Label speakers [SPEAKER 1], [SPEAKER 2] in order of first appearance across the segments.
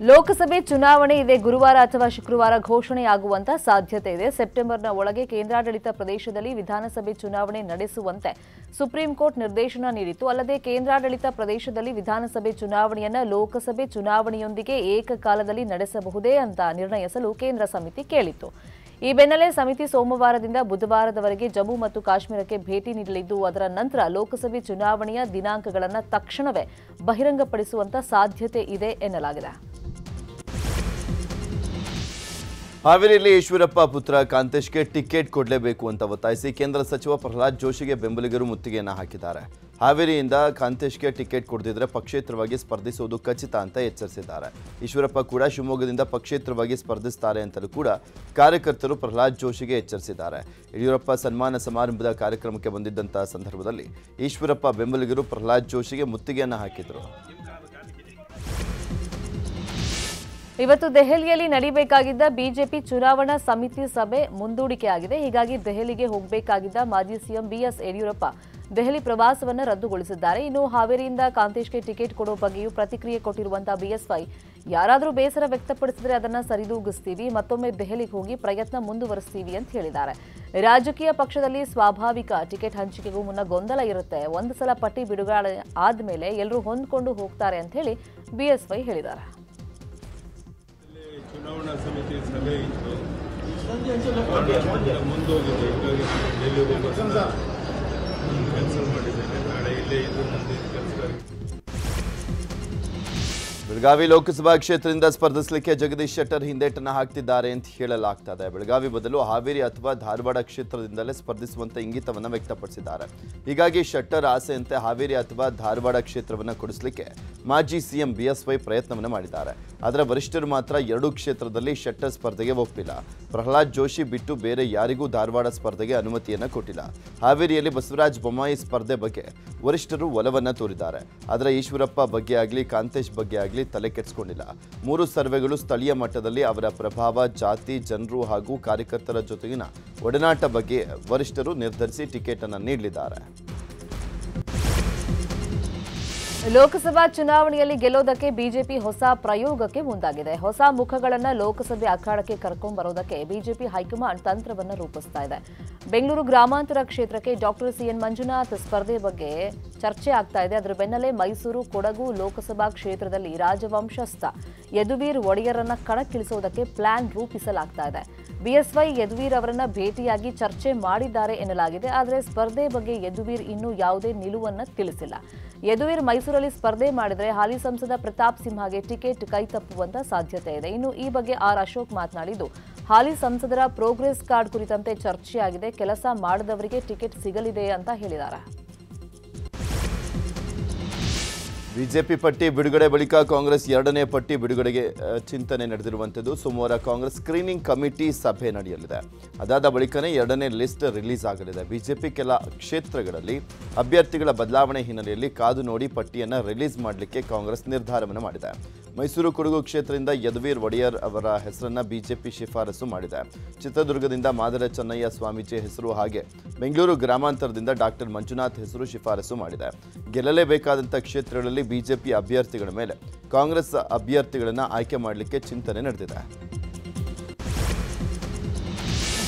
[SPEAKER 1] ಲೋಕಸಭೆ ಚುನಾವಣೆ ಇದೆ ಗುರುವಾರ ಅಥವಾ ಶುಕ್ರವಾರ ಘೋಷಣೆಯಾಗುವಂತ ಸಾಧ್ಯತೆ ಇದೆ. ಸೆಪ್ಟೆಂಬರ್ನ ಒಳಗೆ ಕೇಂದ್ರಾಡಳಿತ ಪ್ರದೇಶದಲ್ಲಿ ವಿಧಾನಸಭೆ ಚುನಾವಣೆ ನಡೆಸುವಂತೆ ಸುಪ್ರೀಂ ಕೋರ್ಟ್ ನಿರ್ದೇಶನ ನೀಡಿತ್ತು. ಅಲ್ಲದೆ ಕೇಂದ್ರಾಡಳಿತ ಪ್ರದೇಶದಲ್ಲಿ ವಿಧಾನಸಭೆ ಚುನಾವಣೆಯನ್ನ ಲೋಕಸಭೆ ಚುನಾವಣೆಯೊಂದಿಗೆ ಏಕಕಾಲದಲ್ಲಿ ನಡೆಸಬಹುದೇ ಅಂತ ನಿರ್ಣಯಿಸಲು ಕೇಂದ್ರ ಸಮಿತಿ ಕೇಳಿತ್ತು. ಈ ಬೆನ್ನಲ್ಲೇ ಸಮಿತಿ ಸೋಮವಾರದಿಂದ ಬುಧವಾರದವರೆಗೆ ಜಮ್ಮು ಮತ್ತು ಕಾಶ್ಮೀರಕ್ಕೆ ಭೇಟಿ ನೀಡಲಿದ್ದು, ಅದರ ನಂತರ ಲೋಕಸಭೆ ಚುನಾವಣೆಯ ದಿನಾಂಕಗಳನ್ನು ತಕ್ಷಣವೇ ಬಹಿರಂಗಪಡಿಸುವಂತ ಸಾಧ್ಯತೆ ಇದೆ ಎನ್ನಲಾಗಿದೆ.
[SPEAKER 2] ಹಾವೇರಿಯಲ್ಲಿ ಈಶ್ವರಪ್ಪ ಪುತ್ರ ಕಾಂತೇಶ್ಗೆ ಟಿಕೆಟ್ ಕೊಡಲೇಬೇಕು ಅಂತ ಒತ್ತಾಯಿಸಿ ಕೇಂದ್ರ ಸಚಿವ ಪ್ರಹ್ಲಾದ್ ಜೋಶಿಗೆ ಬೆಂಬಲಿಗರು ಮುತ್ತಿಗೆಯನ್ನು ಹಾಕಿದ್ದಾರೆ. ಹಾವೇರಿಯಿಂದ ಕಾಂತೇಶ್ಗೆ ಟಿಕೆಟ್ ಕೊಡದಿದ್ರೆ ಪಕ್ಷೇತರವಾಗಿ ಸ್ಪರ್ಧಿಸುವುದು ಖಚಿತ ಅಂತ ಎಚ್ಚರಿಸಿದ್ದಾರೆ. ಈಶ್ವರಪ್ಪ ಕೂಡ ಶಿವಮೊಗ್ಗದಿಂದ ಪಕ್ಷೇತರವಾಗಿ ಸ್ಪರ್ಧಿಸುತ್ತಾರೆ ಅಂತಲೂ ಕೂಡ ಕಾರ್ಯಕರ್ತರು ಪ್ರಹ್ಲಾದ್ ಜೋಶಿಗೆ ಎಚ್ಚರಿಸಿದ್ದಾರೆ. ಯಡಿಯೂರಪ್ಪ ಸನ್ಮಾನ ಸಮಾರಂಭದ ಕಾರ್ಯಕ್ರಮಕ್ಕೆ ಬಂದಿದ್ದಂತಹ ಸಂದರ್ಭದಲ್ಲಿ ಈಶ್ವರಪ್ಪ ಬೆಂಬಲಿಗರು ಪ್ರಹ್ಲಾದ್ ಜೋಶಿಗೆ ಮುತ್ತಿಗೆಯನ್ನು ಹಾಕಿದರು.
[SPEAKER 1] ಇವತ್ತು ದೆಹಲಿಯಲ್ಲಿ ನಡೀಬೇಕಾಗಿದ್ದ ಬಿಜೆಪಿ ಚುನಾವಣಾ ಸಮಿತಿ ಸಭೆ ಮುಂದೂಡಿಕೆಯಾಗಿದೆ. ಹೀಗಾಗಿ ದೆಹಲಿಗೆ ಹೋಗಬೇಕಾಗಿದ್ದ ಮಾಜಿ ಸಿಎಂ ಬಿಎಸ್ ಯಡಿಯೂರಪ್ಪ ದೆಹಲಿ ಪ್ರವಾಸವನ್ನು ರದ್ದುಗೊಳಿಸಿದ್ದಾರೆ. ಇನ್ನು ಹಾವೇರಿಯಿಂದ ಕಾಂತೇಶ್ಗೆ ಟಿಕೆಟ್ ಕೊಡೋ ಬಗ್ಗೆಯೂ ಪ್ರತಿಕ್ರಿಯೆ ಕೊಟ್ಟಿರುವಂತಹ ಬಿಎಸ್ವೈ, ಯಾರಾದರೂ ಬೇಸರ ವ್ಯಕ್ತಪಡಿಸಿದರೆ ಅದನ್ನು ಸರಿದೂಗಿಸ್ತೀವಿ, ಮತ್ತೊಮ್ಮೆ ದೆಹಲಿಗೆ ಹೋಗಿ ಪ್ರಯತ್ನ ಮುಂದುವರಿಸ್ತೀವಿ ಅಂತ ಹೇಳಿದ್ದಾರೆ. ರಾಜಕೀಯ ಪಕ್ಷದಲ್ಲಿ ಸ್ವಾಭಾವಿಕ ಟಿಕೆಟ್ ಹಂಚಿಕೆಗೂ ಮುನ್ನ ಗೊಂದಲ ಇರುತ್ತೆ. ಒಂದು ಸಲ ಪಟ್ಟಿ ಬಿಡುಗಡೆ ಆದಮೇಲೆ ಎಲ್ಲರೂ ಹೊಂದ್ಕೊಂಡು ಹೋಗ್ತಾರೆ ಅಂತ ಹೇಳಿ ಬಿಎಸ್ವೈ ಹೇಳಿದ್ದಾರೆ.
[SPEAKER 3] ಚುನಾವಣಾ ಸಮಿತಿ ಸಭೆ ಇತ್ತು. ಮುಂದೋಗಿದೆ. ಹೀಗಾಗಿ ಕ್ಯಾನ್ಸಲ್ ಮಾಡಿದ್ದೇನೆ. ನಾಳೆ ಇಲ್ಲೇ ಇದ್ದು ಕೆಲಸ
[SPEAKER 2] ಬೆಳಗಾವಿ ಲೋಕಸಭಾ ಕ್ಷೇತ್ರದಿಂದ ಸ್ಪರ್ಧಿಸಲಿಕ್ಕೆ ಜಗದೀಶ್ ಶೆಟ್ಟರ್ ಹಿಂದೇಟನ್ನು ಹಾಕ್ತಿದ್ದಾರೆ ಅಂತ ಹೇಳಲಾಗ್ತದೆ. ಬೆಳಗಾವಿ ಬದಲು ಹಾವೇರಿ ಅಥವಾ ಧಾರವಾಡ ಕ್ಷೇತ್ರದಿಂದಲೇ ಸ್ಪರ್ಧಿಸುವಂತ ಇಂಗಿತವನ್ನು ವ್ಯಕ್ತಪಡಿಸಿದ್ದಾರೆ. ಹೀಗಾಗಿ ಶೆಟ್ಟರ್ ಆಸೆಯಂತೆ ಹಾವೇರಿ ಅಥವಾ ಧಾರವಾಡ ಕ್ಷೇತ್ರವನ್ನು ಕೊಡಿಸಲಿಕ್ಕೆ ಮಾಜಿ ಸಿಎಂ ಬಿಎಸ್ವೈ ಪ್ರಯತ್ನವನ್ನು ಮಾಡಿದ್ದಾರೆ. ಆದರೆ ವರಿಷ್ಠರು ಮಾತ್ರ ಎರಡೂ ಕ್ಷೇತ್ರದಲ್ಲಿ ಶೆಟ್ಟರ್ ಸ್ಪರ್ಧೆಗೆ ಒಪ್ಪಿಲ್ಲ. ಪ್ರಹ್ಲಾದ್ ಜೋಶಿ ಬಿಟ್ಟು ಬೇರೆ ಯಾರಿಗೂ ಧಾರವಾಡ ಸ್ಪರ್ಧೆಗೆ ಅನುಮತಿಯನ್ನು ಕೊಟ್ಟಿಲ್ಲ. ಹಾವೇರಿಯಲ್ಲಿ ಬಸವರಾಜ ಬೊಮ್ಮಾಯಿ ಸ್ಪರ್ಧೆ ಬಗ್ಗೆ ವರಿಷ್ಠರು ಒಲವನ್ನು ತೋರಿದ್ದಾರೆ. ಆದರೆ ಈಶ್ವರಪ್ಪ ಬಗ್ಗೆ ಆಗಲಿ, ಕಾಂತೇಶ್ ಬಗ್ಗೆ ಆಗಲಿ ತಲೆ ಮೂರು ಸರ್ವೆಗಳು ಸ್ಥಳೀಯ ಮಟ್ಟದಲ್ಲಿ ಅವರ ಪ್ರಭಾವ, ಜಾತಿ, ಜನರು ಹಾಗೂ ಕಾರ್ಯಕರ್ತರ ಜೊತೆಗಿನ ಒಡನಾಟ ಬಗ್ಗೆ ವರಿಷ್ಠರು ನಿರ್ಧರಿಸಿ ಟಿಕೆಟನ್ನು ನೀಡಲಿದ್ದಾರೆ.
[SPEAKER 1] ಲೋಕಸಭಾ ಚುನಾವಣೆಯಲ್ಲಿ ಗೆಲ್ಲೋದಕ್ಕೆ ಬಿಜೆಪಿ ಹೊಸ ಪ್ರಯೋಗಕ್ಕೆ ಮುಂದಾಗಿದೆ. ಹೊಸ ಮುಖಗಳನ್ನು ಲೋಕಸಭೆ ಅಖಾಡಕ್ಕೆ ಕರ್ಕೊಂಡು ಬರೋದಕ್ಕೆ ಬಿಜೆಪಿ ಹೈಕಮಾಂಡ್ ತಂತ್ರವನ್ನು ರೂಪಿಸ್ತಾ ಇದೆ. ಬೆಂಗಳೂರು ಗ್ರಾಮಾಂತರ ಕ್ಷೇತ್ರಕ್ಕೆ ಡಾಕ್ಟರ್ ಸಿಎನ್ ಮಂಜುನಾಥ್ ಸ್ಪರ್ಧೆ ಬಗ್ಗೆ ಚರ್ಚೆ ಆಗ್ತಾ ಇದೆ. ಅದರ ಬೆನ್ನಲ್ಲೇ ಮೈಸೂರು, ಕೊಡಗು ಲೋಕಸಭಾ ಕ್ಷೇತ್ರದಲ್ಲಿ ರಾಜವಂಶಸ್ಥ ಯದುವೀರ್ ಒಡೆಯರನ್ನ ಕಣಕ್ಕಿಳಿಸೋದಕ್ಕೆ ಪ್ಲಾನ್ ರೂಪಿಸಲಾಗ್ತಾ ಇದೆ. ಬಿಎಸ್ವೈ ಯದುವೀರ್ ಅವರನ್ನ ಭೇಟಿಯಾಗಿ ಚರ್ಚೆ ಮಾಡಿದ್ದಾರೆ ಎನ್ನಲಾಗಿದೆ, ಆದರೆ ಸ್ಪರ್ಧೆ ಬಗ್ಗೆ ಯದುವೀರ್ ಇನ್ನೂ ಯಾವುದೇ ನಿಲುವನ್ನ ತಿಳಿಸಿಲ್ಲ. ಯದುವೀರ್ ಮೈಸೂರಲ್ಲಿ ಸ್ಪರ್ಧೆ ಮಾಡಿದರೆ ಹಾಲಿ ಸಂಸದ ಪ್ರತಾಪ್ ಸಿಂಹಗೆ ಟಿಕೆಟ್ ಕೈ ತಪ್ಪುವಂತ ಸಾಧ್ಯತೆ ಇದೆ. ಇನ್ನು ಈ ಬಗ್ಗೆ ಆರ್ ಅಶೋಕ್ ಮಾತನಾಡಿದ್ದು, ಹಾಲಿ ಸಂಸದರ ಪ್ರೋಗ್ರೆಸ್ ಕಾರ್ಡ್ ಕುರಿತಂತೆ ಚರ್ಚೆಯಾಗಿದೆ, ಕೆಲಸ ಮಾಡದವರಿಗೆ ಟಿಕೆಟ್ ಸಿಗಲಿದೆ ಅಂತ ಹೇಳಿದ್ದಾರೆ
[SPEAKER 2] ಬಿಜೆಪಿ ಪಟ್ಟಿ ಬಿಡುಗಡೆ ಬಳಿಕ ಕಾಂಗ್ರೆಸ್ ಎರಡನೇ ಪಟ್ಟಿ ಬಿಡುಗಡೆಗೆ ಚಿಂತನೆ ನಡೆದಿರುವಂಥದ್ದು. ಸೋಮವಾರ ಕಾಂಗ್ರೆಸ್ ಸ್ಕ್ರೀನಿಂಗ್ ಕಮಿಟಿ ಸಭೆ ನಡೆಯಲಿದೆ. ಅದಾದ ಬಳಿಕನೇ ಎರಡನೇ ಲಿಸ್ಟ್ ರಿಲೀಸ್ ಆಗಲಿದೆ. ಬಿಜೆಪಿ ಕೆಲ ಕ್ಷೇತ್ರಗಳಲ್ಲಿ ಅಭ್ಯರ್ಥಿಗಳ ಬದಲಾವಣೆ ಹಿನ್ನೆಲೆಯಲ್ಲಿ ಕಾದು ನೋಡಿ ಪಟ್ಟಿಯನ್ನು ರಿಲೀಸ್ ಮಾಡಲಿಕ್ಕೆ ಕಾಂಗ್ರೆಸ್ ನಿರ್ಧಾರವನ್ನು ಮಾಡಿದೆ. ಮೈಸೂರು ಕೊಡಗು ಕ್ಷೇತ್ರದಿಂದ ಯದುವೀರ್ ಒಡೆಯರ್ ಅವರ ಹೆಸರನ್ನು ಬಿಜೆಪಿ ಶಿಫಾರಸು ಮಾಡಿದೆ. ಚಿತ್ರದುರ್ಗದಿಂದ ಮಾದರ ಚೆನ್ನಯ್ಯ ಸ್ವಾಮೀಜಿ ಹೆಸರು ಹಾಗೆ. ಬೆಂಗಳೂರು ಗ್ರಾಮಾಂತರದಿಂದ ಡಾಕ್ಟರ್ ಮಂಜುನಾಥ್ ಹೆಸರು ಶಿಫಾರಸು ಮಾಡಿದೆ. ಗೆಲ್ಲಲೇಬೇಕಾದಂಥ ಕ್ಷೇತ್ರಗಳಲ್ಲಿ ಬಿಜೆಪಿ ಅಭ್ಯರ್ಥಿಗಳ ಮೇಲೆ. ಕಾಂಗ್ರೆಸ್ ಅಭ್ಯರ್ಥಿಗಳನ್ನು ಆಯ್ಕೆ ಮಾಡಲಿಕ್ಕೆ ಚಿಂತನೆ ನಡೆದಿದೆ.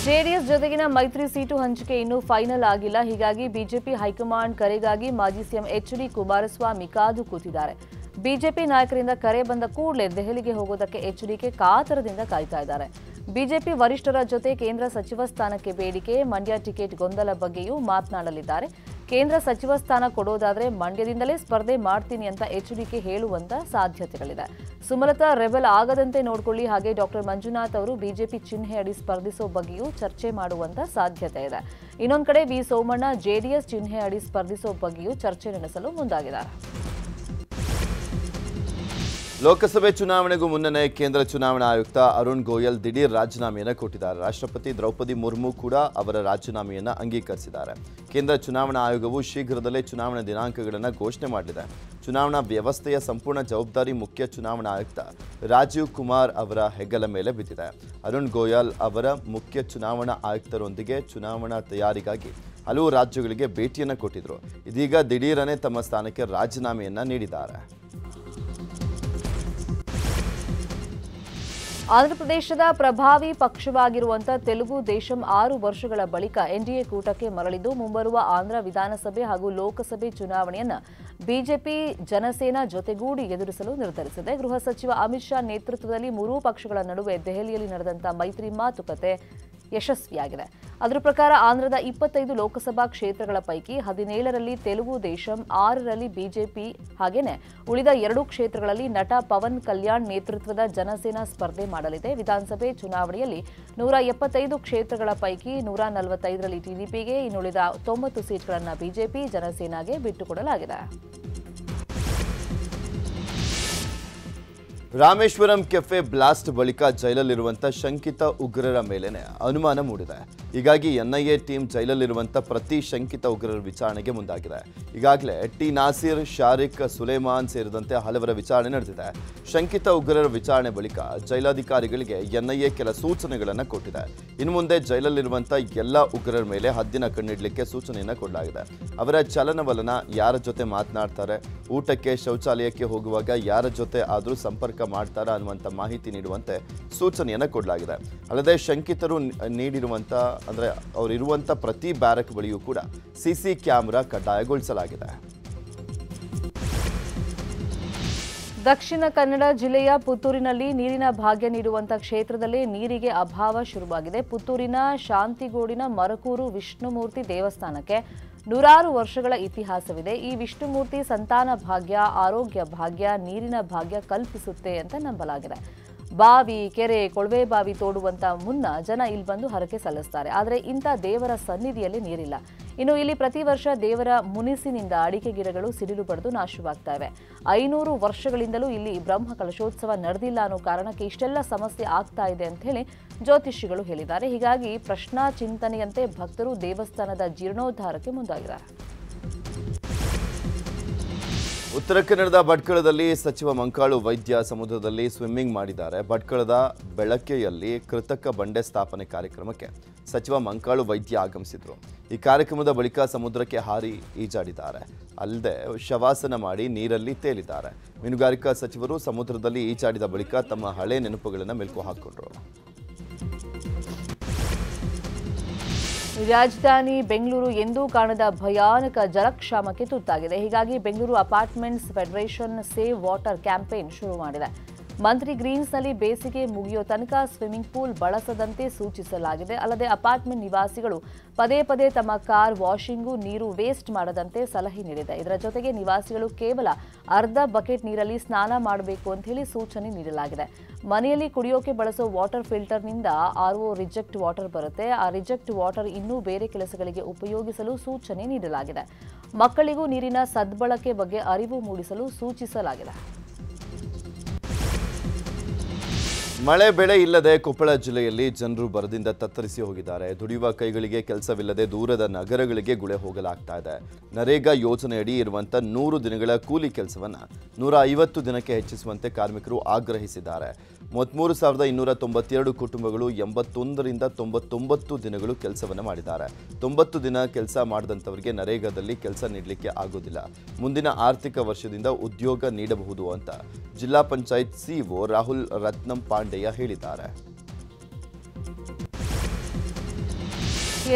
[SPEAKER 1] ಜೆಡಿಎಸ್ ಜೊತೆಗಿನ ಮೈತ್ರಿ ಸೀಟು ಹಂಚಿಕೆ ಇನ್ನೂ ಫೈನಲ್ ಆಗಿಲ್ಲ. ಹೀಗಾಗಿ ಬಿಜೆಪಿ ಹೈಕಮಾಂಡ್ ಕರೆಗಾಗಿ ಮಾಜಿ ಸಿಎಂ ಎಚ್ ಡಿ ಕುಮಾರಸ್ವಾಮಿ ಕಾದು ಕೂತಿದ್ದಾರೆ. ಬಿಜೆಪಿ ನಾಯಕರಿಂದ ಕರೆ ಬಂದ ಕೂಡಲೇ ದೆಹಲಿಗೆ ಹೋಗೋದಕ್ಕೆ ಎಚ್ಡಿಕೆ ಕಾತರದಿಂದ ಕಾಯ್ತಾ ಇದ್ದಾರೆ. ಬಿಜೆಪಿ ವರಿಷ್ಠರ ಜೊತೆ ಕೇಂದ್ರ ಸಚಿವ ಸ್ಥಾನಕ್ಕೆ ಬೇಡಿಕೆ, ಮಂಡ್ಯ ಟಿಕೆಟ್ ಗೊಂದಲ ಬಗ್ಗೆಯೂ ಮಾತನಾಡಲಿದ್ದಾರೆ. ಕೇಂದ್ರ ಸಚಿವ ಸ್ಥಾನ ಕೊಡೋದಾದ್ರೆ ಮಂಡ್ಯದಿಂದಲೇ ಸ್ಪರ್ಧೆ ಮಾಡ್ತೀನಿ ಅಂತ ಎಚ್ಡಿಕೆ ಹೇಳುವಂತ ಸಾಧ್ಯತೆಗಳಿದೆ. ಸುಮಲತಾ ರೆಬಲ್ ಆಗದಂತೆ ನೋಡಿಕೊಳ್ಳಿ, ಹಾಗೆ ಡಾಕ್ಟರ್ ಮಂಜುನಾಥ್ ಅವರು ಬಿಜೆಪಿ ಚಿಹ್ನೆ ಅಡಿ ಸ್ಪರ್ಧಿಸೋ ಬಗ್ಗೆಯೂ ಚರ್ಚೆ ಮಾಡುವಂತ ಸಾಧ್ಯತೆ ಇದೆ. ಇನ್ನೊಂದು ಕಡೆ ವಿ ಸೋಮಣ್ಣ ಜೆಡಿಎಸ್ ಚಿಹ್ನೆ ಅಡಿ ಸ್ಪರ್ಧಿಸೋ ಬಗ್ಗೆಯೂ ಚರ್ಚೆ ನಡೆಸಲು ಮುಂದಾಗಿದ್ದಾರೆ.
[SPEAKER 2] ಲೋಕಸಭೆ ಚುನಾವಣೆಗೂ ಮುನ್ನನೇ ಕೇಂದ್ರ ಚುನಾವಣಾ ಆಯುಕ್ತ ಅರುಣ್ ಗೋಯಲ್ ದಿಢೀರ್ ರಾಜೀನಾಮೆಯನ್ನು ಕೊಟ್ಟಿದ್ದಾರೆ. ರಾಷ್ಟ್ರಪತಿ ದ್ರೌಪದಿ ಮುರ್ಮು ಕೂಡ ಅವರ ರಾಜೀನಾಮೆಯನ್ನು ಅಂಗೀಕರಿಸಿದ್ದಾರೆ. ಕೇಂದ್ರ ಚುನಾವಣಾ ಆಯೋಗವು ಶೀಘ್ರದಲ್ಲೇ ಚುನಾವಣಾ ದಿನಾಂಕಗಳನ್ನು ಘೋಷಣೆ ಮಾಡಲಿದೆ ಚುನಾವಣಾ ವ್ಯವಸ್ಥೆಯ ಸಂಪೂರ್ಣ ಜವಾಬ್ದಾರಿ ಮುಖ್ಯ ಚುನಾವಣಾ ಆಯುಕ್ತ ರಾಜೀವ್ ಕುಮಾರ್ ಅವರ ಹೆಗಲ ಮೇಲೆ ಬಿದ್ದಿದೆ. ಅರುಣ್ ಗೋಯಲ್ ಅವರ ಮುಖ್ಯ ಚುನಾವಣಾ ಆಯುಕ್ತರೊಂದಿಗೆ ಚುನಾವಣಾ ತಯಾರಿಗಾಗಿ ಹಲವು ರಾಜ್ಯಗಳಿಗೆ ಭೇಟಿಯನ್ನು ಕೊಟ್ಟಿದ್ದರು ಇದೀಗ ದಿಢೀರನೇ ತಮ್ಮ ಸ್ಥಾನಕ್ಕೆ ರಾಜೀನಾಮೆಯನ್ನು ನೀಡಿದ್ದಾರೆ.
[SPEAKER 1] ಆಂಧ್ರಪ್ರದೇಶದ ಪ್ರಭಾವಿ ಪಕ್ಷವಾಗಿರುವಂಥ ತೆಲುಗು ದೇಶಂ ಆರು ವರ್ಷಗಳ ಬಳಿಕ ಎನ್ಡಿಎ ಕೂಟಕ್ಕೆ ಮರಳಿದ್ದು, ಮುಂಬರುವ ಆಂಧ್ರ ವಿಧಾನಸಭೆ ಹಾಗೂ ಲೋಕಸಭೆ ಚುನಾವಣೆಯನ್ನು ಬಿಜೆಪಿ ಜನಸೇನಾ ಜೊತೆಗೂಡಿ ಎದುರಿಸಲು ನಿರ್ಧರಿಸಿದೆ. ಗೃಹ ಸಚಿವ ಅಮಿತ್ ಶಾ ನೇತೃತ್ವದಲ್ಲಿ ಮೂರೂ ಪಕ್ಷಗಳ ನಡುವೆ ದೆಹಲಿಯಲ್ಲಿ ನಡೆದಂತಹ ಮೈತ್ರಿ ಮಾತುಕತೆ ಯಶಸ್ವಿಯಾಗಿದೆ. ಅದರ ಪ್ರಕಾರ ಆಂಧ್ರದ ಇಪ್ಪತ್ತೈದು ಲೋಕಸಭಾ ಕ್ಷೇತ್ರಗಳ ಪೈಕಿ ಹದಿನೇಳರಲ್ಲಿ ತೆಲುಗು ದೇಶಂ, ಆರರಲ್ಲಿ ಬಿಜೆಪಿ ಹಾಗೇನೆ ಉಳಿದ ಎರಡು ಕ್ಷೇತ್ರಗಳಲ್ಲಿ ನಟ ಪವನ್ ಕಲ್ಯಾಣ್ ನೇತೃತ್ವದ ಜನಸೇನಾ ಸ್ಪರ್ಧೆ ಮಾಡಲಿದೆ. ವಿಧಾನಸಭೆ ಚುನಾವಣೆಯಲ್ಲಿ ನೂರ ಎಪ್ಪತ್ತೈದು ಕ್ಷೇತ್ರಗಳ ಪೈಕಿ ನೂರ ನಲವತ್ತೈದರಲ್ಲಿ ಟಿಡಿಪಿಗೆ ಇನ್ನುಳಿದ ತೊಂಬತ್ತು ಸೀಟ್ಗಳನ್ನು ಬಿಜೆಪಿ ಜನಸೇನಾಗೆ ಬಿಟ್ಟುಕೊಡಲಾಗಿದೆ.
[SPEAKER 2] ರಾಮೇಶ್ವರಂ ಕೆಫೆ ಬ್ಲಾಸ್ಟ್ ಬಳಿಕ ಜೈಲಲ್ಲಿರುವಂಥ ಶಂಕಿತ ಉಗ್ರರ ಮೇಲೇನೆ ಅನುಮಾನ ಮೂಡಿದೆ. ಹೀಗಾಗಿ ಎನ್ಐಎ ಟೀಮ್ ಜೈಲಲ್ಲಿರುವಂಥ ಪ್ರತಿ ಶಂಕಿತ ಉಗ್ರರ ವಿಚಾರಣೆಗೆ ಮುಂದಾಗಿದೆ. ಈಗಾಗಲೇ ಟಿ ನಾಸೀರ್, ಶಾರಿಕ್, ಸುಲೇಮಾನ್ ಸೇರಿದಂತೆ ಹಲವರ ವಿಚಾರಣೆ ನಡೆದಿದೆ. ಶಂಕಿತ ಉಗ್ರರ ವಿಚಾರಣೆ ಬಳಿಕ ಜೈಲಾಧಿಕಾರಿಗಳಿಗೆ ಎನ್ಐಎ ಕೆಲ ಸೂಚನೆಗಳನ್ನು ಕೊಟ್ಟಿದೆ. ಇನ್ನು ಮುಂದೆ ಜೈಲಲ್ಲಿರುವಂಥ ಎಲ್ಲ ಉಗ್ರರ ಮೇಲೆ ಹದ್ದಿನ ಕಣ್ಣಿಡಲಿಕ್ಕೆ ಸೂಚನೆಯನ್ನು ಕೊಡಲಾಗಿದೆ. ಅವರ ಚಲನವಲನ ಯಾರ ಜೊತೆ ಮಾತನಾಡ್ತಾರೆ, ಊಟಕ್ಕೆ ಶೌಚಾಲಯಕ್ಕೆ ಹೋಗುವಾಗ ಯಾರ ಜೊತೆ ಆದರೂ ಸಂಪರ್ಕ ಮಾಡ್ತಾರಾ ಅನ್ನುವಂಥ ಮಾಹಿತಿ ನೀಡುವಂತೆ ಸೂಚನೆಯನ್ನು ಕೊಡಲಾಗಿದೆ. ಅಲ್ಲದೆ ಶಂಕಿತರು ನೀಡಿರುವಂಥ ಅಂದರೆ ಅವರಿರುವಂಥ ಪ್ರತಿ ಬ್ಯಾರಕ್ ಬಳಿಯೂ ಕೂಡ ಸಿಸಿ ಕ್ಯಾಮೆರಾ ಕಡ್ಡಾಯಗೊಳಿಸಲಾಗಿದೆ.
[SPEAKER 1] ದಕ್ಷಿಣ ಕನ್ನಡ ಜಿಲ್ಲೆಯ ಪುತ್ತೂರಿನಲ್ಲಿ ನೀರಿನ ಭಾಗ್ಯ ನೀಡುವಂತಹ ಕ್ಷೇತ್ರದಲ್ಲಿ ನೀರಿಗೆ ಅಭಾವ ಶುರುವಾಗಿದೆ. ಪುತ್ತೂರಿನ ಶಾಂತಿಗೋಡಿನ ಮರಕೂರು ವಿಷ್ಣುಮೂರ್ತಿ ದೇವಸ್ಥಾನಕ್ಕೆ ನೂರಾರು ವರ್ಷಗಳ ಇತಿಹಾಸವಿದೆ. ಈ ವಿಷ್ಣುಮೂರ್ತಿ ಸಂತಾನ ಭಾಗ್ಯ ಆರೋಗ್ಯ ಭಾಗ್ಯ ನೀರಿನ ಭಾಗ್ಯ ಕಲ್ಪಿಸುತ್ತೆ ಅಂತ ನಂಬಲಾಗಿದೆ. ಬಾವಿ, ಕೆರೆ, ಕೊಳವೆ ಬಾವಿ ತೋಡುವಂತ ಮುನ್ನ ಜನ ಇಲ್ಲಿ ಬಂದು ಹರಕೆ ಸಲ್ಲಿಸ್ತಾರೆ. ಆದರೆ ಇಂಥ ದೇವರ ಸನ್ನಿಧಿಯಲ್ಲಿ ನೀರಿಲ್ಲ. ಇನ್ನು ಇಲ್ಲಿ ಪ್ರತಿ ವರ್ಷ ದೇವರ ಮುನಿಸಿನಿಂದ ಅಡಿಕೆ ಗಿಡಗಳು ಸಿಡಿಲು ಪಡೆದು ನಾಶವಾಗ್ತಾ ಇವೆ ಐನೂರು ವರ್ಷಗಳಿಂದಲೂ ಇಲ್ಲಿ ಬ್ರಹ್ಮ ಕಲಶೋತ್ಸವ ನಡೆದಿಲ್ಲ ಅನ್ನೋ ಕಾರಣಕ್ಕೆ ಇಷ್ಟೆಲ್ಲ ಸಮಸ್ಯೆ ಆಗ್ತಾ ಇದೆ ಅಂತ ಹೇಳಿ ಜ್ಯೋತಿಷಿಗಳು ಹೇಳಿದ್ದಾರೆ. ಹೀಗಾಗಿ ಪ್ರಶ್ನಾ ಚಿಂತನೆಯಂತೆ ಭಕ್ತರು ದೇವಸ್ಥಾನದ ಜೀರ್ಣೋದ್ಧಾರಕ್ಕೆ ಮುಂದಾಗಿದ್ದಾರೆ.
[SPEAKER 2] ಉತ್ತರ ಕನ್ನಡದ ಭಟ್ಕಳದಲ್ಲಿ ಸಚಿವ ಮಂಕಾಳು ವೈದ್ಯ ಸಮುದ್ರದಲ್ಲಿ ಸ್ವಿಮ್ಮಿಂಗ್ ಮಾಡಿದ್ದಾರೆ. ಭಟ್ಕಳದ ಬೆಳಕೆಯಲ್ಲಿ ಕೃತಕ ಬಂಡೆ ಸ್ಥಾಪನೆ ಕಾರ್ಯಕ್ರಮಕ್ಕೆ ಸಚಿವ ಮಂಕಾಳು ವೈದ್ಯ ಆಗಮಿಸಿದರು. ಈ ಕಾರ್ಯಕ್ರಮದ ಬಳಿಕ ಸಮುದ್ರಕ್ಕೆ ಹಾರಿ ಈಜಾಡಿದ್ದಾರೆ. ಅಲ್ಲದೆ ಶವಾಸನ ಮಾಡಿ ನೀರಲ್ಲಿ ತೇಲಿದ್ದಾರೆ. ಮೀನುಗಾರಿಕಾ ಸಚಿವರು ಸಮುದ್ರದಲ್ಲಿ ಈಜಾಡಿದ ಬಳಿಕ ತಮ್ಮ ಹಳೆ ನೆನಪುಗಳನ್ನು ಮೆಲುಕು ಹಾಕಿಕೊಂಡ್ರು.
[SPEAKER 1] ರಾಜಧಾನಿ ಬೆಂಗಳೂರು ಎಂದೂ ಕಾಣದ ಭಯಾನಕ ಜಲಕ್ಷಾಮಕ್ಕೆ ತುತ್ತಾಗಿದೆ. ಹೀಗಾಗಿ Bengaluru apartments federation save water campaign ಶುರು ಮಾಡಿದೆ. ಮಂತ್ರಿ ಗ್ರೀನ್ಸ್ನಲ್ಲಿ ಬೇಸಿಗೆ ಮುಗಿಯೋ ತನಕ ಸ್ವಿಮ್ಮಿಂಗ್ ಪೂಲ್ ಬಳಸದಂತೆ ಸೂಚಿಸಲಾಗಿದೆ. ಅಲ್ಲದೆ ಅಪಾರ್ಟ್ಮೆಂಟ್ ನಿವಾಸಿಗಳು ಪದೇ ಪದೇ ತಮ್ಮ ಕಾರ್ ವಾಷಿಂಗು, ನೀರು ವೇಸ್ಟ್ ಮಾಡದಂತೆ ಸಲಹೆ ನೀಡಿದೆ. ಇದರ ಜೊತೆಗೆ ನಿವಾಸಿಗಳು ಕೇವಲ ಅರ್ಧ ಬಕೆಟ್ ನೀರಲ್ಲಿ ಸ್ನಾನ ಮಾಡಬೇಕು ಅಂತ ಹೇಳಿ ಸೂಚನೆ ನೀಡಲಾಗಿದೆ. ಮನೆಯಲ್ಲಿ ಕುಡಿಯೋಕೆ ಬಳಸೋ ವಾಟರ್ ಫಿಲ್ಟರ್ನಿಂದ ಒ ರಿಜೆಕ್ಟ್ ವಾಟರ್ ಬರುತ್ತೆ. ಆ ರಿಜೆಕ್ಟ್ ವಾಟರ್ ಇನ್ನೂ ಬೇರೆ ಕೆಲಸಗಳಿಗೆ ಉಪಯೋಗಿಸಲು ಸೂಚನೆ ನೀಡಲಾಗಿದೆ. ಮಕ್ಕಳಿಗೂ ನೀರಿನ ಸದ್ಬಳಕೆ ಬಗ್ಗೆ ಅರಿವು ಮೂಡಿಸಲು ಸೂಚಿಸಲಾಗಿದೆ.
[SPEAKER 2] ಮಳೆ ಬೆಳೆ ಇಲ್ಲದೆ ಕೊಪ್ಪಳ ಜಿಲ್ಲೆಯಲ್ಲಿ ಜನರು ಬರದಿಂದ ತತ್ತರಿಸಿ ಹೋಗಿದ್ದಾರೆ. ದುಡಿಯುವ ಕೈಗಳಿಗೆ ಕೆಲಸವಿಲ್ಲದೆ ದೂರದ ನಗರಗಳಿಗೆ ಗುಳೆ ಹೋಗಲಾಗ್ತಾ ಇದೆ. ನರೇಗಾ ಯೋಜನೆಯಡಿ ಇರುವಂಥ ನೂರು ದಿನಗಳ ಕೂಲಿ ಕೆಲಸವನ್ನು ನೂರ ಐವತ್ತು ದಿನಕ್ಕೆ ಹೆಚ್ಚಿಸುವಂತೆ ಕಾರ್ಮಿಕರು ಆಗ್ರಹಿಸಿದ್ದಾರೆ. ಮೂವತ್ತ್ಮೂರು ಸಾವಿರದ ಇನ್ನೂರ ತೊಂಬತ್ತೆರಡು ಕುಟುಂಬಗಳು ಎಂಬತ್ತೊಂದರಿಂದ ತೊಂಬತ್ತೊಂಬತ್ತು ದಿನಗಳು ಕೆಲಸವನ್ನು ಮಾಡಿದ್ದಾರೆ. ತೊಂಬತ್ತು ದಿನ ಕೆಲಸ ಮಾಡಿದಂಥವರಿಗೆ ನರೇಗಾದಲ್ಲಿ ಕೆಲಸ ನೀಡಲಿಕ್ಕೆ ಆಗೋದಿಲ್ಲ. ಮುಂದಿನ ಆರ್ಥಿಕ ವರ್ಷದಿಂದ ಉದ್ಯೋಗ ನೀಡಬಹುದು ಅಂತ ಜಿಲ್ಲಾ ಪಂಚಾಯತ್ ಸಿಇಒ ರಾಹುಲ್ ರತ್ನಂ ಪಾಂಡೆಯ ಹೇಳಿದ್ದಾರೆ.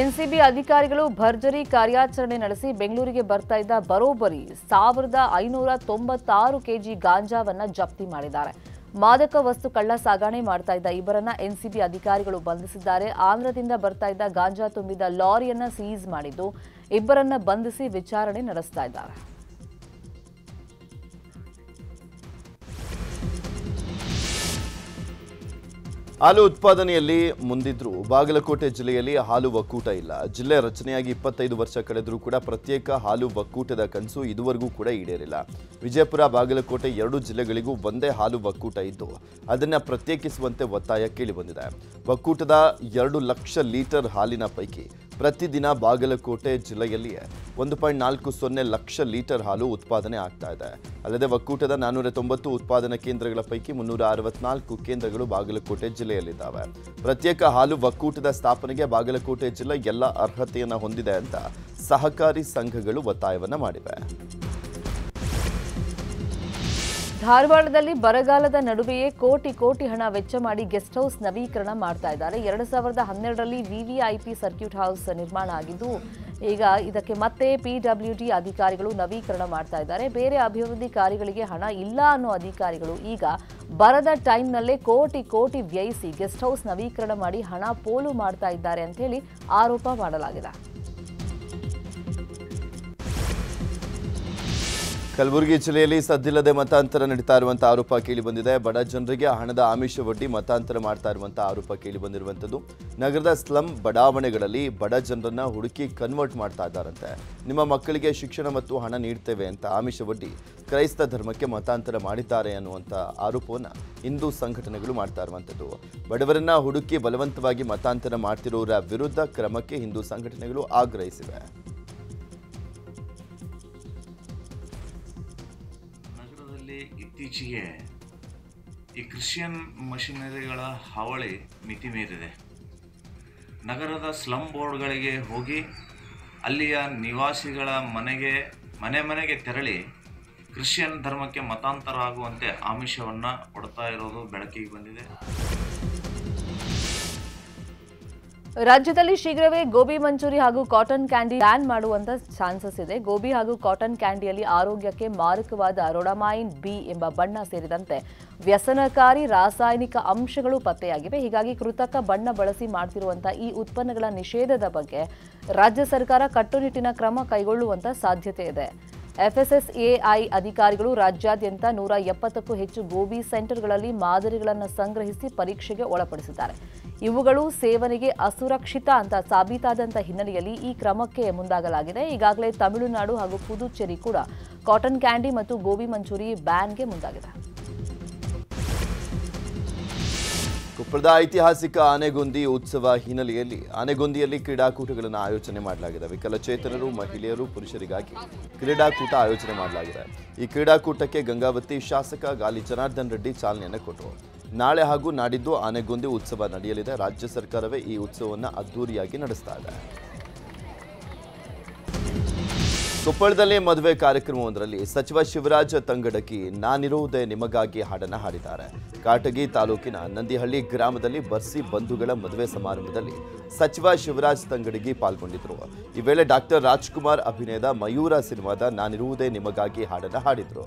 [SPEAKER 1] ಎನ್ಸಿಬಿ ಅಧಿಕಾರಿಗಳು ಭರ್ಜರಿ ಕಾರ್ಯಾಚರಣೆ ನಡೆಸಿ ಬೆಂಗಳೂರಿಗೆ ಬರ್ತಾ ಇದ್ದ ಬರೋಬ್ಬರಿ ಸಾವಿರದ ಐನೂರ ತೊಂಬತ್ತಾರು ಕೆಜಿ ಗಾಂಜಾವನ್ನ ಜಪ್ತಿ ಮಾಡಿದ್ದಾರೆ. ಮಾದಕ ವಸ್ತು ಕಳ್ಳ ಸಾಗಣೆ ಮಾಡ್ತಾ ಇದ್ದ ಇಬ್ಬರನ್ನ ಎನ್ಸಿಬಿ ಅಧಿಕಾರಿಗಳು ಬಂಧಿಸಿದ್ದಾರೆ. ಆಂಧ್ರದಿಂದ ಬರ್ತಾ ಇದ್ದ ಗಾಂಜಾ ತುಂಬಿದ ಲಾರಿಯನ್ನ ಸೀಜ್ ಮಾಡಿದ್ದು ಇಬ್ಬರನ್ನ ಬಂಧಿಸಿ ವಿಚಾರಣೆ ನಡೆಸ್ತಾ ಇದ್ದಾರೆ.
[SPEAKER 2] ಹಾಲು ಉತ್ಪಾದನೆಯಲ್ಲಿ ಮುಂದಿದ್ರು. ಬಾಗಲಕೋಟೆ ಜಿಲ್ಲೆಯಲ್ಲಿ ಹಾಲು ಒಕ್ಕೂಟ ಇಲ್ಲ. ಜಿಲ್ಲೆ ರಚನೆಯಾಗಿ ಇಪ್ಪತ್ತೈದು ವರ್ಷ ಕಳೆದರೂ ಕೂಡ ಪ್ರತ್ಯೇಕ ಹಾಲು ಒಕ್ಕೂಟದ ಕನಸು ಇದುವರೆಗೂ ಕೂಡ ಈಡೇರಿಲ್ಲ. ವಿಜಯಪುರ, ಬಾಗಲಕೋಟೆ ಎರಡು ಜಿಲ್ಲೆಗಳಿಗೂ ಒಂದೇ ಹಾಲು ಒಕ್ಕೂಟ ಇದ್ದು, ಅದನ್ನು ಪ್ರತ್ಯೇಕಿಸುವಂತೆ ಒತ್ತಾಯ ಕೇಳಿಬಂದಿದೆ. ಒಕ್ಕೂಟದ ಎರಡು ಲಕ್ಷ ಲೀಟರ್ ಹಾಲಿನ ಪೈಕಿ ಪ್ರತಿದಿನ ಬಾಗಲಕೋಟೆ ಜಿಲ್ಲೆಯಲ್ಲಿ ಒಂದು ಪಾಯಿಂಟ್ ನಾಲ್ಕು ಸೊನ್ನೆ ಲಕ್ಷ ಲೀಟರ್ ಹಾಲು ಉತ್ಪಾದನೆ ಆಗ್ತಾ ಇದೆ. ಅಲ್ಲದೆ ಒಕ್ಕೂಟದ ನಾನ್ನೂರ ತೊಂಬತ್ತು ಉತ್ಪಾದನಾ ಕೇಂದ್ರಗಳ ಪೈಕಿ ಮುನ್ನೂರ ಅರವತ್ನಾಲ್ಕು ಕೇಂದ್ರಗಳು ಬಾಗಲಕೋಟೆ ಜಿಲ್ಲೆಯಲ್ಲಿದ್ದಾವೆ. ಪ್ರತ್ಯೇಕ ಹಾಲು ಒಕ್ಕೂಟದ ಸ್ಥಾಪನೆಗೆ ಬಾಗಲಕೋಟೆ ಜಿಲ್ಲೆ ಎಲ್ಲ ಅರ್ಹತೆಯನ್ನು ಹೊಂದಿದೆ ಅಂತ ಸಹಕಾರಿ ಸಂಘಗಳು ಒತ್ತಾಯವನ್ನು ಮಾಡಿವೆ.
[SPEAKER 1] ಧಾರವಾಡದಲ್ಲಿ ಬರಗಾಲದ ನಡುವೆಯೇ ಕೋಟಿ ಕೋಟಿ ಹಣ ವೆಚ್ಚ ಮಾಡಿ ಗೆಸ್ಟ್ ಹೌಸ್ ನವೀಕರಣ ಮಾಡ್ತಾ ಇದ್ದಾರೆ. ಎರಡು ಸಾವಿರದ ಹನ್ನೆರಡರಲ್ಲಿ ವಿವಿಐಪಿ ಸರ್ಕ್ಯೂಟ್ ಹೌಸ್ ನಿರ್ಮಾಣ ಆಗಿದ್ದು, ಈಗ ಇದಕ್ಕೆ ಮತ್ತೆ ಪಿಡಬ್ಲ್ಯೂಡಿ ಅಧಿಕಾರಿಗಳು ನವೀಕರಣ ಮಾಡ್ತಾ ಇದ್ದಾರೆ. ಬೇರೆ ಅಭಿವೃದ್ಧಿ ಕಾರ್ಯಗಳಿಗೆ ಹಣ ಇಲ್ಲ ಅನ್ನೋ ಅಧಿಕಾರಿಗಳು ಈಗ ಬರದ ಟೈಮ್ನಲ್ಲೇ ಕೋಟಿ ಕೋಟಿ ವ್ಯಯಿಸಿ ಗೆಸ್ಟ್ ಹೌಸ್ ನವೀಕರಣ ಮಾಡಿ ಹಣ ಪೋಲು ಮಾಡ್ತಾ ಇದ್ದಾರೆ ಅಂತ ಹೇಳಿ ಆರೋಪ ಮಾಡಲಾಗಿದೆ.
[SPEAKER 2] ಕಲಬುರಗಿ ಜಿಲ್ಲೆಯಲ್ಲಿ ಸದ್ದಿಲ್ಲದೆ ಮತಾಂತರ ನಡೀತಾ ಇರುವಂತಹ ಆರೋಪ ಕೇಳಿ ಬಂದಿದೆ. ಬಡ ಜನರಿಗೆ ಹಣದ ಆಮಿಷ ಒಡ್ಡಿ ಮತಾಂತರ ಮಾಡ್ತಾ ಇರುವಂತಹ ಆರೋಪ ಕೇಳಿ ಬಂದಿರುವಂಥದ್ದು. ನಗರದ ಸ್ಲಂ ಬಡಾವಣೆಗಳಲ್ಲಿ ಬಡ ಜನರನ್ನ ಹುಡುಕಿ ಕನ್ವರ್ಟ್ ಮಾಡ್ತಾ ಇದ್ದಾರಂತೆ. ನಿಮ್ಮ ಮಕ್ಕಳಿಗೆ ಶಿಕ್ಷಣ ಮತ್ತು ಹಣ ನೀಡ್ತೇವೆ ಅಂತ ಆಮಿಷ ಒಡ್ಡಿ ಕ್ರೈಸ್ತ ಧರ್ಮಕ್ಕೆ ಮತಾಂತರ ಮಾಡಿದ್ದಾರೆ ಅನ್ನುವಂಥ ಆರೋಪವನ್ನು ಹಿಂದೂ ಸಂಘಟನೆಗಳು ಮಾಡ್ತಾ ಇರುವಂಥದ್ದು. ಬಡವರನ್ನ ಹುಡುಕಿ ಬಲವಂತವಾಗಿ ಮತಾಂತರ ಮಾಡ್ತಿರೋರ ವಿರುದ್ಧ ಕ್ರಮಕ್ಕೆ ಹಿಂದೂ ಸಂಘಟನೆಗಳು ಆಗ್ರಹಿಸಿವೆ.
[SPEAKER 4] ಇತ್ತೀಚೆಗೆ ಈ ಕ್ರಿಶ್ಚಿಯನ್ ಮಷಿನರಿಗಳ ಹಾವಳಿ ಮಿತಿ ಮೀರಿದೆ. ನಗರದ ಸ್ಲಮ್ ಬೋರ್ಡ್ಗಳಿಗೆ ಹೋಗಿ ಅಲ್ಲಿಯ ನಿವಾಸಿಗಳ ಮನೆಗೆ, ಮನೆ ಮನೆಗೆ ತೆರಳಿ ಕ್ರಿಶ್ಚಿಯನ್ ಧರ್ಮಕ್ಕೆ ಮತಾಂತರ ಆಗುವಂತೆ ಆಮಿಷವನ್ನು ಕೊಡ್ತಾ ಇರೋದು ಬೆಳಕಿಗೆ ಬಂದಿದೆ.
[SPEAKER 1] ರಾಜ್ಯದಲ್ಲಿ ಶೀಘ್ರವೇ ಗೋಬಿ ಮಂಚೂರಿ ಹಾಗೂ ಕಾಟನ್ ಕ್ಯಾಂಡಿ ಬ್ಯಾನ್ ಮಾಡುವಂತ ಚಾನ್ಸಸ್ ಇದೆ. ಗೋಬಿ ಹಾಗೂ ಕಾಟನ್ ಕ್ಯಾಂಡಿಯಲ್ಲಿ ಆರೋಗ್ಯಕ್ಕೆ ಮಾರಕವಾದ ರೊಡಮೈನ್ ಬಿ ಎಂಬ ಬಣ್ಣ ಸೇರಿದಂತೆ ವ್ಯಸನಕಾರಿ ರಾಸಾಯನಿಕ ಅಂಶಗಳು ಪತ್ತೆಯಾಗಿವೆ. ಹೀಗಾಗಿ ಕೃತಕ ಬಣ್ಣ ಬಳಸಿ ಮಾಡ್ತಿರುವಂತಹ ಈ ಉತ್ಪನ್ನಗಳ ನಿಷೇಧದ ಬಗ್ಗೆ ರಾಜ್ಯ ಸರ್ಕಾರ ಕಟ್ಟುನಿಟ್ಟಿನ ಕ್ರಮ ಕೈಗೊಳ್ಳುವಂತ ಸಾಧ್ಯತೆ ಇದೆ. ಎಫ್ಎಸ್ಎಸ್ಎಐ ಅಧಿಕಾರಿಗಳು ರಾಜ್ಯಾದ್ಯಂತ ನೂರ ಎಪ್ಪತ್ತಕ್ಕೂ ಹೆಚ್ಚು ಗೋಬಿ ಸೆಂಟರ್ಗಳಲ್ಲಿ ಮಾದರಿಗಳನ್ನು ಸಂಗ್ರಹಿಸಿ ಪರೀಕ್ಷೆಗೆ ಒಳಪಡಿಸಿದ್ದಾರೆ. ಇವುಗಳು ಸೇವನೆಗೆ ಅಸುರಕ್ಷಿತ ಅಂತ ಸಾಬೀತಾದಂಥ ಹಿನ್ನೆಲೆಯಲ್ಲಿ ಈ ಕ್ರಮಕ್ಕೆ ಮುಂದಾಗಲಾಗಿದೆ. ಈಗಾಗಲೇ ತಮಿಳುನಾಡು ಹಾಗೂ ಪುದುಚೇರಿ ಕೂಡ ಕಾಟನ್ ಕ್ಯಾಂಡಿ ಮತ್ತು ಗೋಬಿ ಮಂಚೂರಿ ಬ್ಯಾನ್ಗೆ ಮುಂದಾಗಿದೆ.
[SPEAKER 2] ಕೊಪ್ಪಳದ ಐತಿಹಾಸಿಕ ಆನೆಗೊಂದಿ ಉತ್ಸವ ಹಿನ್ನೆಲೆಯಲ್ಲಿ, ಆನೆಗೊಂದಿಯಲ್ಲಿ ಕ್ರೀಡಾಕೂಟಗಳನ್ನು ಆಯೋಜನೆ ಮಾಡಲಾಗಿದೆ. ವಿಕಲಚೇತನರು, ಮಹಿಳೆಯರು, ಪುರುಷರಿಗಾಗಿ ಕ್ರೀಡಾಕೂಟ ಆಯೋಜನೆ ಮಾಡಲಾಗಿದೆ. ಈ ಕ್ರೀಡಾಕೂಟಕ್ಕೆ ಗಂಗಾವತಿ ಶಾಸಕ ಗಾಲಿ ಜನಾರ್ದನ್ ರೆಡ್ಡಿ ಚಾಲನೆಯನ್ನು ಕೊಟ್ಟರು. ನಾಳೆ ಹಾಗೂ ನಾಡಿದ್ದು ಆನೆಗೊಂದಿ ಉತ್ಸವ ನಡೆಯಲಿದೆ. ರಾಜ್ಯ ಸರ್ಕಾರವೇ ಈ ಉತ್ಸವವನ್ನು ಅದ್ದೂರಿಯಾಗಿ ನಡೆಸ್ತಾ ಇದೆ. ಕೊಪ್ಪಳದಲ್ಲಿ ಮದುವೆ ಕಾರ್ಯಕ್ರಮವೊಂದರಲ್ಲಿ ಸಚಿವ ಶಿವರಾಜ ತಂಗಡಕಿ, ನಾನಿರುವುದೇ ನಿಮಗಾಗಿ ಹಾಡನ್ನು ಹಾಡಿದ್ದಾರೆ. ಕಾಟಗಿ ತಾಲೂಕಿನ ನಂದಿಹಳ್ಳಿ ಗ್ರಾಮದಲ್ಲಿ ಬರ್ಸಿ ಬಂಧುಗಳ ಮದುವೆ ಸಮಾರಂಭದಲ್ಲಿ ಸಚಿವ ಶಿವರಾಜ್ ತಂಗಡಗಿ ಪಾಲ್ಗೊಂಡಿದ್ದರು. ಈ ವೇಳೆ ಡಾಕ್ಟರ್ ರಾಜ್ಕುಮಾರ್ ಅಭಿನಯದ ಮಯೂರ ಸಿನಿಮಾದ ನಾನಿರುವುದೇ ನಿಮಗಾಗಿ ಹಾಡನ್ನು ಹಾಡಿದ್ರು.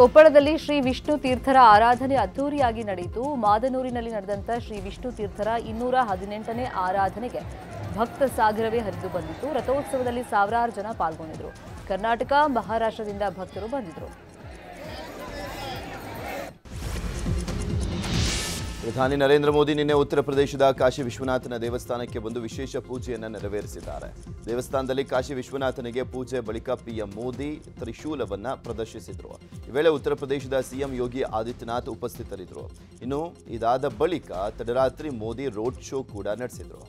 [SPEAKER 1] ಕೊಪ್ಪಳದಲ್ಲಿ ಶ್ರೀ ವಿಷ್ಣು ತೀರ್ಥರ ಆರಾಧನೆ ಅದ್ದೂರಿಯಾಗಿ ನಡೆಯಿತು. ಮಾದನೂರಿನಲ್ಲಿ ನಡೆದಂಥ ಶ್ರೀ ವಿಷ್ಣು ತೀರ್ಥರ ಇನ್ನೂರ ಹದಿನೆಂಟನೇ ಆರಾಧನೆಗೆ ಭಕ್ತ ಸಾಗರವೇ ಹರಿದು ಬಂದಿತ್ತು. ರಥೋತ್ಸವದಲ್ಲಿ ಸಾವಿರಾರು ಜನ ಪಾಲ್ಗೊಂಡಿದ್ರು ಕರ್ನಾಟಕ, ಮಹಾರಾಷ್ಟ್ರದಿಂದ ಭಕ್ತರು ಬಂದಿದ್ರು.
[SPEAKER 2] ಪ್ರಧಾನಿ ನರೇಂದ್ರ ಮೋದಿ ನಿನ್ನೆ ಉತ್ತರ ಪ್ರದೇಶದ ಕಾಶಿ ವಿಶ್ವನಾಥನ ದೇವಸ್ಥಾನಕ್ಕೆ ಬಂದು ವಿಶೇಷ ಪೂಜೆಯನ್ನು ನೆರವೇರಿಸಿದ್ದಾರೆ. ದೇವಸ್ಥಾನದಲ್ಲಿ ಕಾಶಿ ವಿಶ್ವನಾಥನಿಗೆ ಪೂಜೆ ಬಳಿಕ ಪಿಎಂ ಮೋದಿ ತ್ರಿಶೂಲವನ್ನ ಪ್ರದರ್ಶಿಸಿದರು. ಈ ವೇಳೆ ಉತ್ತರ ಪ್ರದೇಶದ ಸಿಎಂ ಯೋಗಿ ಆದಿತ್ಯನಾಥ್ ಉಪಸ್ಥಿತರಿದ್ದರು ಇನ್ನು ಇದಾದ ಬಳಿಕ ತಡರಾತ್ರಿ ಮೋದಿ ರೋಡ್ ಶೋ ಕೂಡ ನಡೆಸಿದ್ರು.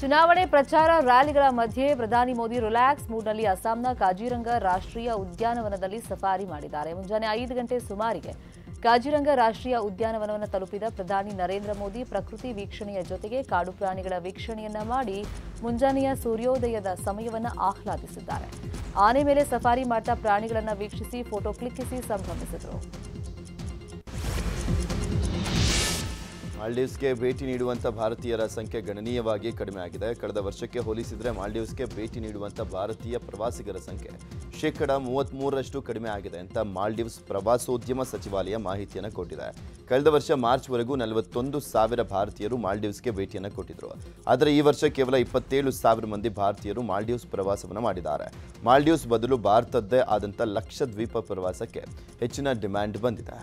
[SPEAKER 1] ಚುನಾವಣೆ ಪ್ರಚಾರ ರ್ಯಾಲಿಗಳ ಮಧ್ಯೆ ಪ್ರಧಾನಿ ಮೋದಿ ರಿಲ್ಯಾಕ್ಸ್ ಮೂಡ್ನಲ್ಲಿ ಅಸ್ಸಾಂನ ಕಾಜಿರಂಗ ರಾಷ್ಟ್ರೀಯ ಉದ್ಯಾನವನದಲ್ಲಿ ಸಫಾರಿ ಮಾಡಿದ್ದಾರೆ. ಮುಂಜಾನೆ ಐದು ಗಂಟೆ ಸುಮಾರಿಗೆ ಕಾಜಿರಂಗ ರಾಷ್ಟ್ರೀಯ ಉದ್ಯಾನವನವನ್ನು ತಲುಪಿದ ಪ್ರಧಾನಿ ನರೇಂದ್ರ ಮೋದಿ ಪ್ರಕೃತಿ ವೀಕ್ಷಣೆಯ ಜೊತೆಗೆ ಕಾಡು ಪ್ರಾಣಿಗಳ ವೀಕ್ಷಣೆಯನ್ನ ಮಾಡಿ ಮುಂಜಾನೆಯ ಸೂರ್ಯೋದಯದ ಸಮಯವನ್ನು ಆಹ್ಲಾದಿಸಿದ್ದಾರೆ. ಆನೆ ಮೇಲೆ ಸಫಾರಿ ಮಾಡ್ತಾ ಪ್ರಾಣಿಗಳನ್ನು ವೀಕ್ಷಿಸಿ, ಫೋಟೋ ಕ್ಲಿಕ್ಕಿಸಿ ಸಂಭ್ರಮಿಸಿದರು.
[SPEAKER 2] ಮಾಲ್ಡೀವ್ಸ್ಗೆ ಭೇಟಿ ನೀಡುವಂಥ ಭಾರತೀಯರ ಸಂಖ್ಯೆ ಗಣನೀಯವಾಗಿ ಕಡಿಮೆ ಆಗಿದೆ. ಕಳೆದ ವರ್ಷಕ್ಕೆ ಹೋಲಿಸಿದರೆ ಮಾಲ್ಡೀವ್ಸ್ಗೆ ಭೇಟಿ ನೀಡುವಂಥ ಭಾರತೀಯ ಪ್ರವಾಸಿಗರ ಸಂಖ್ಯೆ ಶೇಕಡ ಮೂವತ್ತ್ಮೂರರಷ್ಟು ಕಡಿಮೆ ಆಗಿದೆ ಅಂತ ಮಾಲ್ಡೀವ್ಸ್ ಪ್ರವಾಸೋದ್ಯಮ ಸಚಿವಾಲಯ ಮಾಹಿತಿಯನ್ನು ಕೊಟ್ಟಿದೆ. ಕಳೆದ ವರ್ಷ ಮಾರ್ಚ್ವರೆಗೂ ನಲವತ್ತೊಂದು ಸಾವಿರ ಭಾರತೀಯರು ಮಾಲ್ಡೀವ್ಸ್ಗೆ ಭೇಟಿಯನ್ನು ಕೊಟ್ಟಿದ್ದರು ಆದರೆ ಈ ವರ್ಷ ಕೇವಲ ಇಪ್ಪತ್ತೇಳು ಸಾವಿರ ಮಂದಿ ಭಾರತೀಯರು ಮಾಲ್ಡೀವ್ಸ್ ಪ್ರವಾಸವನ್ನು ಮಾಡಿದ್ದಾರೆ. ಮಾಲ್ಡೀವ್ಸ್ ಬದಲು ಭಾರತದ್ದೇ ಆದಂಥ ಲಕ್ಷದ್ವೀಪ ಪ್ರವಾಸಕ್ಕೆ ಹೆಚ್ಚಿನ ಡಿಮ್ಯಾಂಡ್ ಬಂದಿದೆ.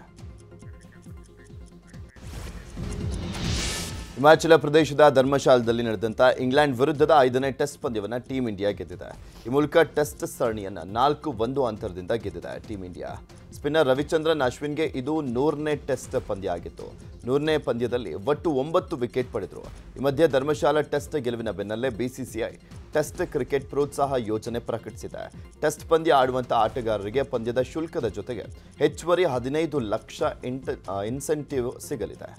[SPEAKER 2] ಹಿಮಾಚಲ ಪ್ರದೇಶದ ಧರ್ಮಶಾಲದಲ್ಲಿ ನಡೆದಂಥ ಇಂಗ್ಲೆಂಡ್ ವಿರುದ್ಧದ ಐದನೇ ಟೆಸ್ಟ್ ಪಂದ್ಯವನ್ನು ಟೀಂ ಇಂಡಿಯಾ ಗೆದ್ದಿದೆ. ಈ ಮೂಲಕ ಟೆಸ್ಟ್ ಸರಣಿಯನ್ನು ನಾಲ್ಕು ಒಂದು ಅಂತರದಿಂದ ಗೆದ್ದಿದೆ ಟೀಂ ಇಂಡಿಯಾ. ಸ್ಪಿನ್ನರ್ ರವಿಚಂದ್ರನ್ ಅಶ್ವಿನ್ಗೆ ಇದು ನೂರನೇ ಟೆಸ್ಟ್ ಪಂದ್ಯ ಆಗಿತ್ತು. ನೂರನೇ ಪಂದ್ಯದಲ್ಲಿ ಒಟ್ಟು ಒಂಬತ್ತು ವಿಕೆಟ್ ಪಡೆದರು. ಈ ಮಧ್ಯೆ ಧರ್ಮಶಾಲಾ ಟೆಸ್ಟ್ ಗೆಲುವಿನ ಬೆನ್ನಲ್ಲೇ ಬಿಸಿಸಿಐ ಟೆಸ್ಟ್ ಕ್ರಿಕೆಟ್ ಪ್ರೋತ್ಸಾಹ ಯೋಜನೆ ಪ್ರಕಟಿಸಿದೆ. ಟೆಸ್ಟ್ ಪಂದ್ಯ ಆಡುವಂಥ ಆಟಗಾರರಿಗೆ ಪಂದ್ಯದ ಶುಲ್ಕದ ಜೊತೆಗೆ ಹೆಚ್ಚುವರಿ ಹದಿನೈದು ಲಕ್ಷ ಇನ್ಸೆಂಟಿವ್ ಸಿಗಲಿದೆ.